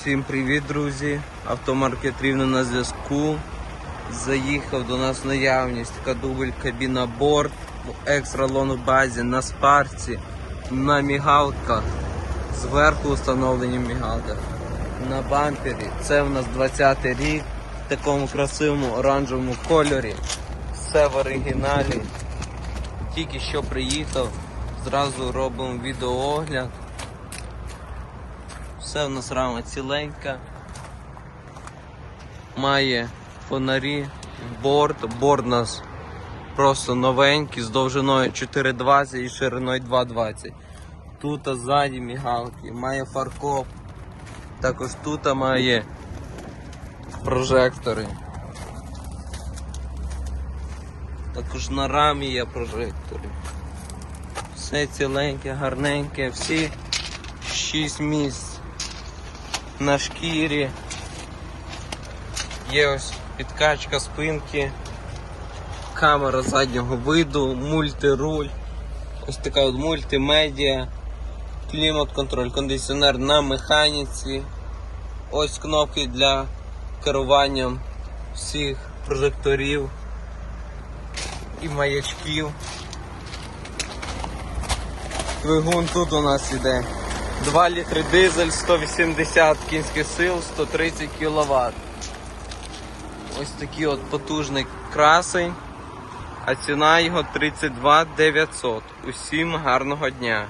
Всім привіт, друзі! Автомаркет рівно на зв'язку. Заїхав до нас наявність така дубль кабіна борт в екстра лонг базі на спарці, на мігалках, зверху встановлені мігалки. На бампері. Це у нас 20 й рік в такому красивому оранжевому кольорі. Все в оригіналі. Тільки що приїхав, зразу робимо відеоогляд. Все в нас рама ціленька. Має фонарі, борт. Борт у нас просто новенький з довжиною 4,20 і шириною 2,20. Тут ззаді мігалки, має фаркоп. Також тут має прожектори. Також на рамі є прожектори. Все ціленьке, гарненьке, всі 6 місць на шкірі. Є ось підкачка спинки, камера заднього виду, мультируль, ось така от мультимедіа, клімат-контроль, кондиціонер на механіці. Ось кнопки для керування всіх прожекторів і маячків. Двигун тут у нас іде. 2 літри дизель, 180 кінських сил, 130 кВт. Ось такий от потужний красень, а ціна його 32 900. Усім гарного дня!